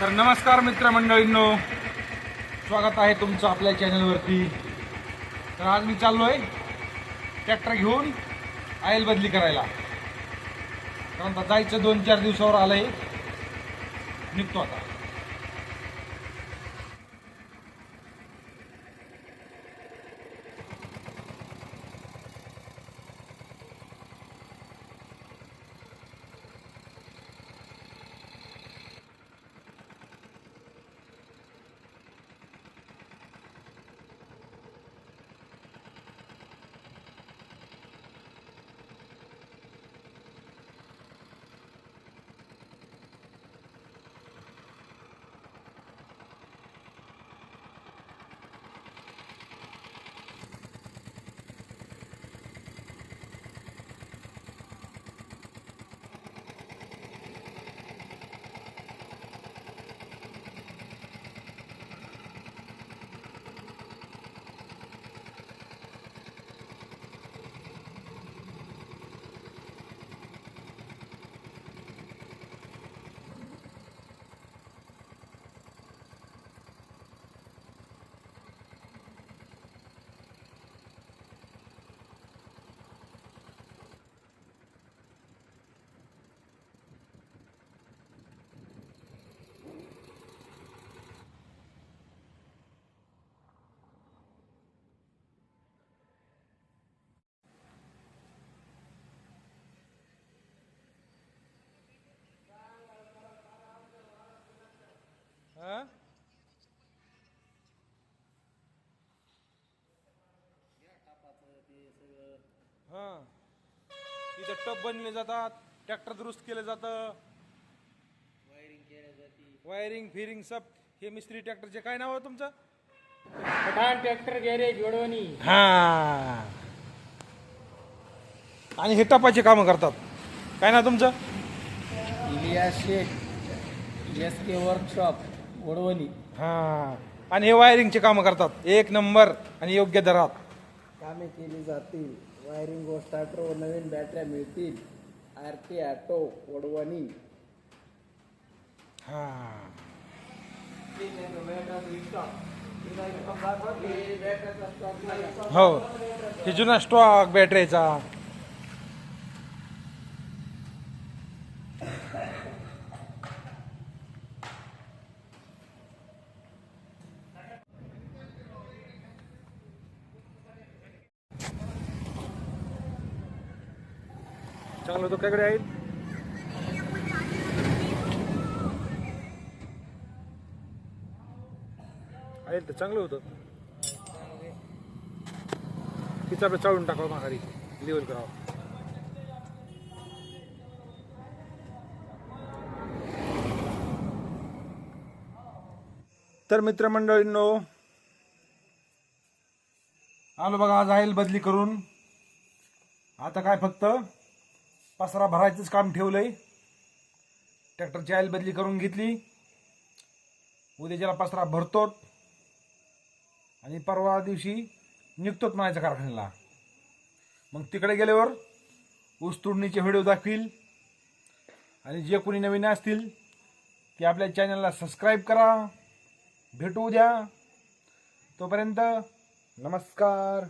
तर नमस्कार मित्रमंडळींनो. स्वागत आहे तुमचं आपल्या चॅनलवरती. तर आज मी आहे ट्रॅक्टर घेऊन आयल बदली करायला. कारण आता जायचं दोन चार दिवसावर आलं आहे निघतो आता. हा? हा इथं टप बनले जातात ट्रॅक्टर दुरुस्त केलं जातं. वायरिंग फिरिंग सब हे मिस्त्री ट्रॅक्टरचे काय नाव आहे तुमचं? पठाण ट्रॅक्टर गॅरेज वडवणी हा. आणि हे टपाचे कामं करतात. काय ना तुमचं? Iliya Shaikh S K workshop Wadwani. हा. आणि हे वायरिंगचे कामं करतात. एक नंबर आणि योग्य दरात. कामे केली जातील. वायरिंग व स्टार्टर व नवीन बॅटऱ्या मिळतील. R T auto Wadwani. हा. हो. हे जुना स्टॉक बॅटरीचा चांगलं तो कायकडे आहे आहे तर चांगलं होतं. तिचं आपलं चाळून टाकावं माघारी. लेवल करावं. तर मित्रमंडळींनो आलो बघा आज आईल बदली करून. आता काय फक्त? पसरा भरायचंच काम ठेवलंय. ट्रॅक्टरची आईल बदली करून घेतली. उद्या ज्याला पसरा भरतो आणि परवा दिवशी निघतोच म्हणायचं कारखान्याला. मग तिकडे गेल्यावर ऊस तोडणीचे व्हिडिओ दाखवील आणि जे कोणी नवीन असतील ते आपल्या चॅनलला सबस्क्राईब करा. भेटू द्या तोपर्यंत नमस्कार.